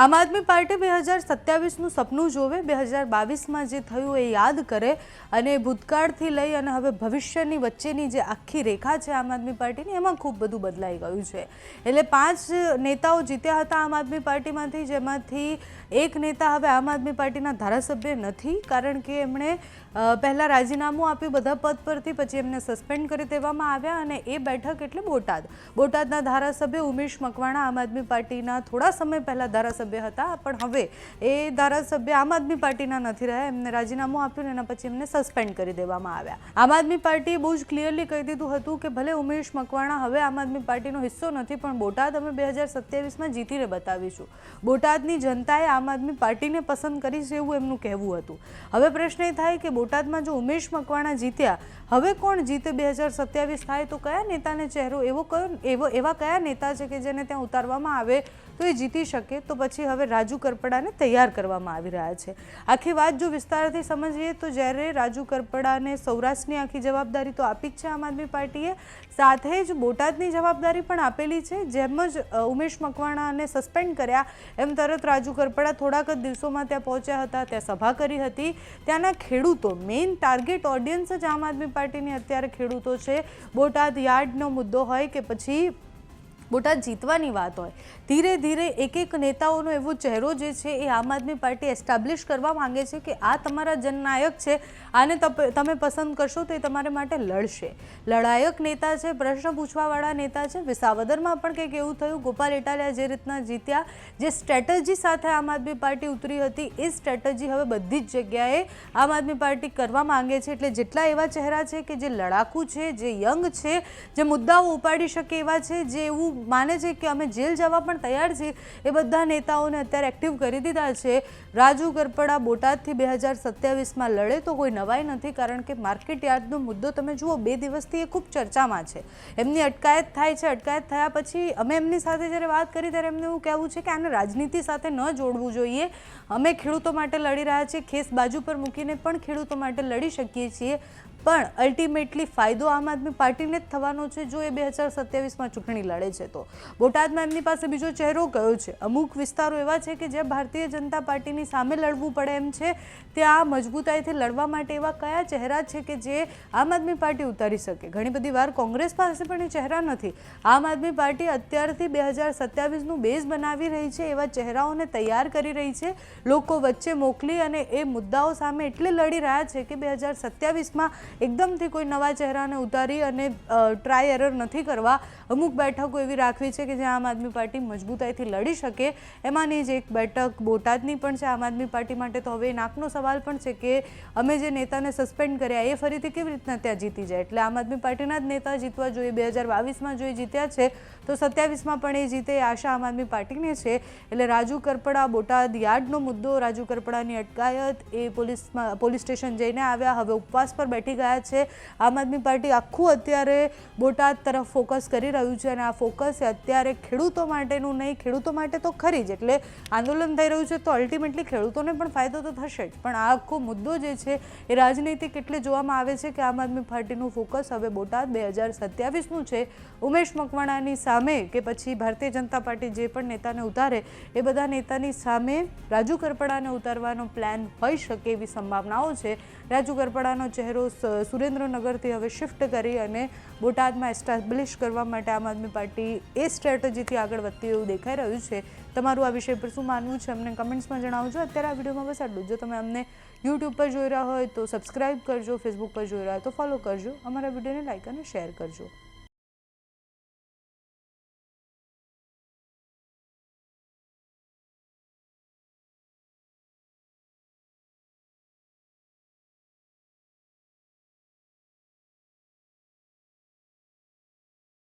આમ આદમી પાર્ટી બે હજાર સત્યાવીસનું સપનું જોવે. બે હજાર બાવીસમાં જે થયું એ યાદ કરે અને ભૂતકાળથી લઈ અને હવે ભવિષ્યની વચ્ચેની જે આખી રેખા છે આમ આદમી પાર્ટીની, એમાં ખૂબ બધું બદલાઈ ગયું છે. એટલે પાંચ નેતાઓ જીત્યા હતા આમ આદમી પાર્ટીમાંથી, જેમાંથી એક નેતા હવે આમ આદમી પાર્ટીના ધારાસભ્ય નથી, કારણ કે એમણે પહેલાં રાજીનામું આપ્યું બધા પદ પરથી, પછી એમને સસ્પેન્ડ કરી દેવામાં આવ્યા અને એ બેઠક એટલે બોટાદ. બોટાદના ધારાસભ્ય ઉમેશ મકવાણા આમ આદમી પાર્ટીના થોડા સમય પહેલાં ધારાસભ્ય હતા, પણ હવે એ ધારાસભ્ય આમ આદમી પાર્ટીના નથી રહ્યા. એમને રાજીનામું આપ્યું ને એના પછી એમને સસ્પેન્ડ કરી દેવામાં આવ્યા. આમ આદમી પાર્ટીએ બહુ જ ક્લિયરલી કહી દીધું હતું કે ભલે ઉમેશ મકવાણા હવે આમ આદમી પાર્ટીનો હિસ્સો નથી, પણ બોટાદ અમે બે હજાર સત્યાવીસમાં જીતીને બતાવીશું. બોટાદની જનતાએ આમ આદમી પાર્ટીને પસંદ કરી છે એવું એમનું કહેવું હતું. હવે પ્રશ્ન એ થાય કે બોટાદમાં જો ઉમેશ મકવાણા જીત્યા, હવે કોણ જીતે બે હજાર સત્યાવીસ થાય? તો કયા નેતાને ચહેરો, એવો કયો, એવો, એવા કયા નેતા છે કે જેને ત્યાં ઉતારવામાં આવે તો એ જીતી શકે? તો પછી હવે રાજુ કરપડાને તૈયાર કરવામાં આવી રહ્યા છે. આખી વાત જો વિસ્તારથી સમજીએ તો જ્યારે રાજુ કરપડાને સૌરાષ્ટ્રની આખી જવાબદારી તો આપી જ છે આમ આદમી પાર્ટીએ, સાથે જ બોટાદની જવાબદારી પણ આપેલી છે. જેમ જ ઉમેશ મકવાણાને સસ્પેન્ડ કર્યા, એમ તરત રાજુ કરપડા થોડાક જ દિવસોમાં ત્યાં પહોંચ્યા હતા, ત્યાં સભા કરી હતી. ત્યાંના ખેડૂતો, મેઇન ટાર્ગેટ ઓડિયન્સ જ આમ આદમી પાર્ટીની અત્યારે ખેડૂતો છે. બોટાદ યાર્ડનો મુદ્દો હોય કે પછી બોટાદ જીતવાની વાત હોય. ધીરે ધીરે એક એક નેતાઓનો એવો ચહેરો જે છે એ આમ આદમી પાર્ટી એસ્ટાબ્લિશ કરવા માંગે છે કે આ તમારા જનનાયક છે, આને તમે પસંદ કરશો તો એ તમારે માટે લડશે. લડાયક નેતા છે, પ્રશ્ન પૂછવાવાળા નેતા છે. વિસાવદરમાં પણ કંઈક એવું થયું, ગોપાલ ઇટાલિયા જે રીતના જીત્યા, જે સ્ટ્રેટજી સાથે આમ આદમી પાર્ટી ઉતરી હતી, એ સ્ટ્રેટજી હવે બધી જ જગ્યાએ આમ આદમી પાર્ટી કરવા માંગે છે. એટલે જેટલા એવા ચહેરા છે કે જે લડાકુ છે, જે યંગ છે, જે મુદ્દાઓ ઉપાડી શકે એવા છે, જે એવું માને છે કે અમે જેલ જવા પણ તૈયાર છીએ. એ બધા નેતાઓને અત્યારે એક્ટિવ કરી દીધા છે. રાજુ ગરપડા બોટાદથી બે હજાર સત્યાવીસમાં લડે તો કોઈ નવાઈ નથી, કારણ કે માર્કેટ યાર્ડનો મુદ્દો તમે જુઓ, બે દિવસથી એ ખૂબ ચર્ચામાં છે. એમની અટકાયત થાય છે, અટકાયત થયા પછી અમે એમની સાથે જ્યારે વાત કરી ત્યારે એમને એવું કહેવું છે કે આને રાજનીતિ સાથે ન જોડવું જોઈએ. અમે ખેડૂતો માટે લડી રહ્યા છીએ, ખેસ બાજુ પર મૂકીને પણ ખેડૂતો માટે લડી શકીએ છીએ. પણ અલ્ટિમેટલી ફાયદો આમ આદમી પાર્ટીને જ થવાનો છે જો એ બે હજાર સત્યાવીસમાં ચૂંટણી લડે છે તો. બોટાદમાં એમની પાસે બીજો ચહેરો કયો છે? અમુક વિસ્તારો એવા છે કે જ્યાં ભારતીય જનતા પાર્ટીની સામે લડવું પડે એમ છે. ત્યાં મજબૂતાઈથી લડવા માટે એવા કયા ચહેરા છે કે જે આમ આદમી પાર્ટી ઉતારી શકે? ઘણી બધી વાર કોંગ્રેસ પાસે પણ એ ચહેરા નથી. આમ આદમી પાર્ટી અત્યારથી બે હજાર સત્યાવીસનું બેઝ બનાવી રહી છે, એવા ચહેરાઓને તૈયાર કરી રહી છે. લોકો વચ્ચે મોકલી અને એ મુદ્દાઓ સામે એટલે લડી રહ્યા છે કે બે હજાર સત્યાવીસમાં એકદમથી કોઈ નવા ચહેરાને ઉતારી અને ટ્રાય એરર નથી કરવા. અમુક બેઠકો એવી રાખવી છે કે જ્યાં આમ આદમી પાર્ટી મજબૂતાઈથી લડી શકે. એમાંની જ એક બેઠક બોટાદની પણ છે આમ આદમી પાર્ટી માટે. તો હવે નાકનો સવાલ પણ છે કે અમે જે નેતાને સસ્પેન્ડ કર્યા એ ફરીથી કેવી રીતના ત્યાં જીતી જાય? એટલે આમ આદમી પાર્ટીના જ નેતા જીતવા જોઈએ. બે હજાર બાવીસમાં જો એ જીત્યા છે, તો સત્યાવીસમાં પણ એ જીતે આશા આમ આદમી પાર્ટીને છે. એટલે રાજુ કરપડા બોટાદ યાર્ડનો મુદ્દો, રાજુ કરપડાની અટકાયત, એ પોલીસમાં, પોલીસ સ્ટેશન જઈને આવ્યા. હવે ઉપવાસ પર બેઠી ગયા છે. આમ આદમી પાર્ટી આખું અત્યારે બોટાદ તરફ ફોકસ કરી રહ્યું છે અને આ ફોકસ અત્યારે ખેડૂતો માટેનું નહીં, ખેડૂતો માટે તો ખરી જ. એટલે આંદોલન થઈ રહ્યું છે તો અલ્ટિમેટલી ખેડૂતોને પણ ફાયદો તો થશે જ. પણ આ આખો મુદ્દો જે છે એ રાજનૈતિક એટલે જોવામાં આવે છે કે આમ આદમી પાર્ટીનું ફોકસ હવે બોટાદ બે હજાર સત્યાવીસનું છે. ઉમેશ મકવાણાની સામે કે પછી ભારતીય જનતા પાર્ટી જે પણ નેતાને ઉતારે એ બધા નેતાની સામે રાજુ કરપડાને ઉતારવાનો પ્લાન હોઈ શકે એવી સંભાવનાઓ છે. રાજુ કરપડાનો ચહેરો સુરેન્દ્રનગરથી હવે શિફ્ટ કરી અને બોટાદમાં એસ્ટાબ્લિશ કરવા માટે આમ આદમી પાર્ટી એ સ્ટ્રેટેજીથી આગળ વધતી એવું દેખાઈ રહ્યું છે. તમારું આ વિષય પર શું માનવું છે અમને કમેન્ટ્સમાં જણાવજો. અત્યારે આ વિડીયોમાં બસ આટલું જો. તમે અમને યુટ્યુબ પર જોઈ રહ્યા હોય તો સબસ્ક્રાઈબ કરજો, ફેસબુક પર જોઈ રહ્યા હોય તો ફોલો કરજો. અમારા વિડીયોને લાઇક અને શેર કરજો.